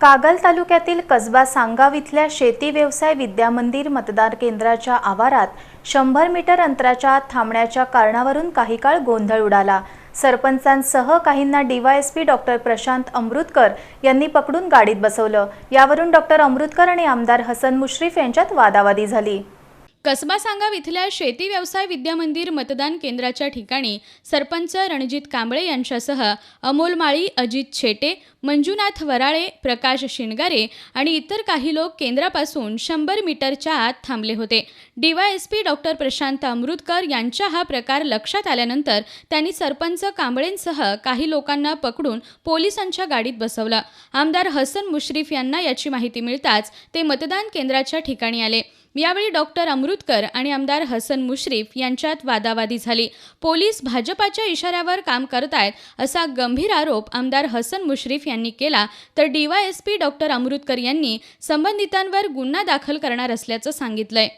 कागल तालुक्यातील कसबा सांगाव इथल्या शेती व्यवसाय विद्यामंदिर मतदार केंद्राच्या आवारात शंभर मीटर अंतराच्या आत थांबण्याच्या कारणावरून काही काळ गोंधळ उडाला. सरपंचांसह काहींना डीवायएसपी डॉक्टर प्रशांत अमृतकर यांनी पकडून गाडीत बसवलं. यावरून डॉक्टर अमृतकर आणि आमदार हसन मुश्रीफ यांच्यात वादावादी झाली. कसबा सांगाव इथल्या शेती व्यवसाय विद्यामंदिर मतदान केंद्राच्या ठिकाणी सरपंच रणजित कांबळे यांच्यासह अमोल माळी अजित छेटे मंजुनाथ वराळे प्रकाश शिणगारे आणि इतर काही लोक केंद्रापासून शंभर मीटरच्या आत थांबले होते. डीवायएसपी डॉक्टर प्रशांत अमृतकर यांच्या हा प्रकार लक्षात आल्यानंतर त्यांनी सरपंच कांबळेंसह काही लोकांना पकडून पोलिसांच्या गाडीत बसवलं. आमदार हसन मुश्रीफ यांना याची माहिती मिळताच ते मतदान केंद्राच्या ठिकाणी आले. यावेळी डॉक्टर अमृतकर आणि आमदार हसन मुश्रीफ यांच्यात वादावादी झाली. पोलीस भाजपाच्या इशाऱ्यावर काम करतायत असा गंभीर आरोप आमदार हसन मुश्रीफ यांनी केला. तर डीवायएसपी डॉक्टर अमृतकर यांनी संबंधितांवर गुन्हा दाखल करणार असल्याचं सांगितलंय.